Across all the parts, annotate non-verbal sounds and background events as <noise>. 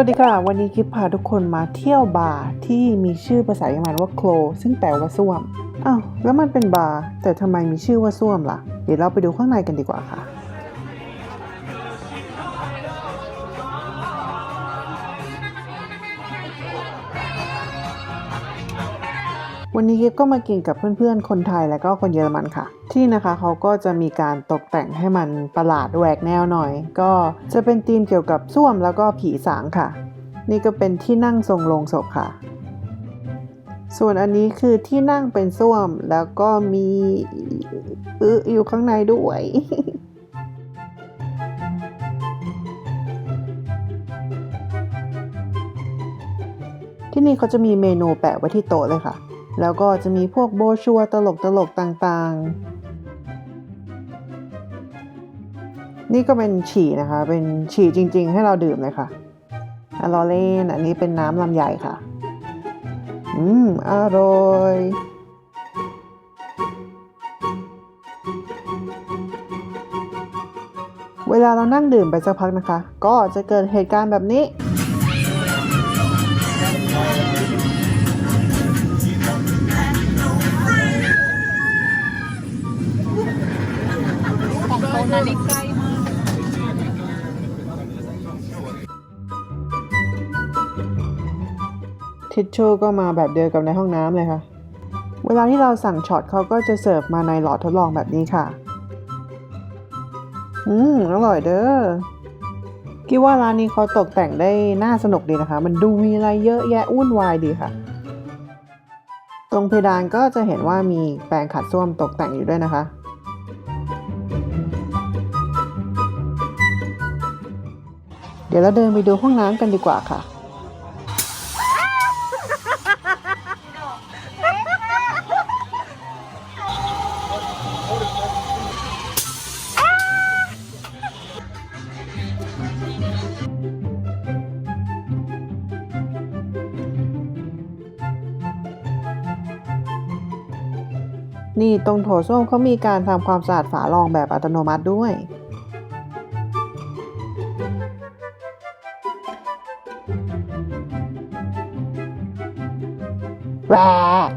วัสดีค่ะ วันนี้คลิปพาทุกคนมาเที่ยวบาร์ที่มีชื่อภาษาเยอรมันว่าโคลซึ่งแปลว่าส้วมอ้าวแล้วมันเป็นบาร์แต่ทำไมมีชื่อว่าส้วมล่ะ เดี๋ยวเราไปดูข้างในกันดีกว่าค่ะ วันนี้กิฟก็มากินกับเพื่อนๆ คนไทยและก็คนเยอรมันค่ะ ที่นะคะเขาก็จะมีการตกแต่งให้มันประหลาดแหวกแนวหน่อย ก็จะเป็นธีมเกี่ยวกับส้วมแล้วก็ผีสางค่ะ นี่ก็เป็นที่นั่งทรงโลงศพค่ะ ส่วนอันนี้คือที่นั่งเป็นส้วมแล้วก็มีอึอยู่ข้างในด้วยที่นี่เขาจะมีเมนูแปะไว้ที่โต๊ะเลยค่ะ แล้วก็จะมีพวกโบชัวตลกตลกต่างๆ นี่ก็เป็นฉี่นะคะ เป็นฉี่จริง ๆ ให้เราดื่มเลยค่ะอร่อเล่นอันนี้เป็นน้ำลำไยค่ะ อืม อร่อยเวลาเรานั่งดื่มไปสักพักนะคะ ก็จะเกิดเหตุการณ์แบบนี้ ทิชชู่ก็มาแบบเดียวกับในห้องน้ำเลยค่ะ เวลาที่เราสั่งช็อตเขาก็จะเสิร์ฟมาในหลอดทดลองแบบนี้ค่ะ อืมอร่อยเด้อคิดว่าร้านนี้เขาตกแต่งได้น่าสนุกดีนะคะ มันดูมีอะไรเยอะแยะวุ่นวายดีค่ะ ตรงเพดานก็จะเห็นว่ามีแปรงขัดส้วมตกแต่งอยู่ด้วยนะคะ เดี๋ยวเราเดินไปดูห้องน้ำกันดีกว่าค่ะ นี่ตรงโถส้วมเขามีการทำความสะอาดฝารองแบบอัตโนมัติด้วยแหวก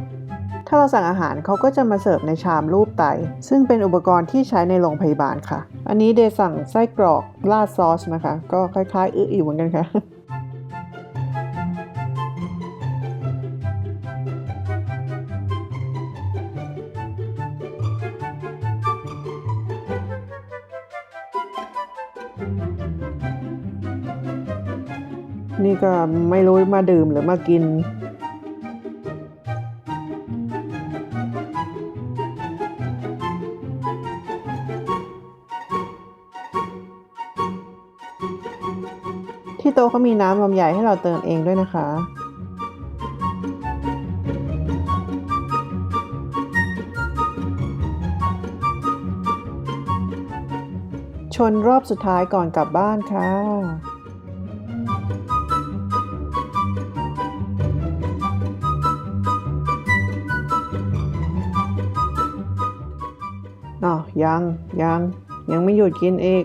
ถ้าเราสั่งอาหารเขาก็จะมาเสิร์ฟในชามรูปไต ซึ่งเป็นอุปกรณ์ที่ใช้ในโรงพยาบาลค่ะ อันนี้เดย์สั่งไส้กรอกราดซอสนะคะ ก็คล้ายๆ อื้ออิ๋วเหมือนกันค่ะ นี่ก็ไม่รู้มาดื่มหรือมากิน ที่โต๊ะเขามีน้ำลำไยให้เราเติมเองด้วยนะคะชนรอบสุดท้ายก่อนกลับบ้านค่ะ อ๋อยัง ยัง ยังไม่หยุดกินอีก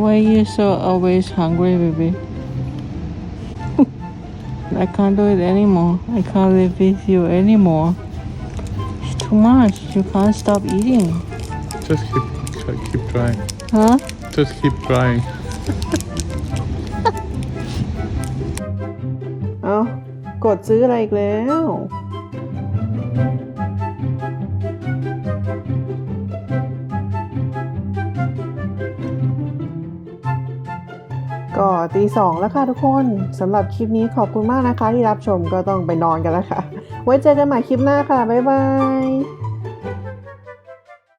Why you so always hungry baby <laughs> I can't do it anymore I can't live with you anymore It's too much you can't stop eating Just keep try, keep trying. huh Just keep trying. เอากดซื้ออะไรอีกแล้ว ก็ตีสองแล้วค่ะทุกคนสำหรับคลิปนี้ขอบคุณมากนะคะที่รับชมก็ต้องไปนอนกันแล้วค่ะ ไว้เจอกันใหม่คลิปหน้าค่ะ บ๊ายบาย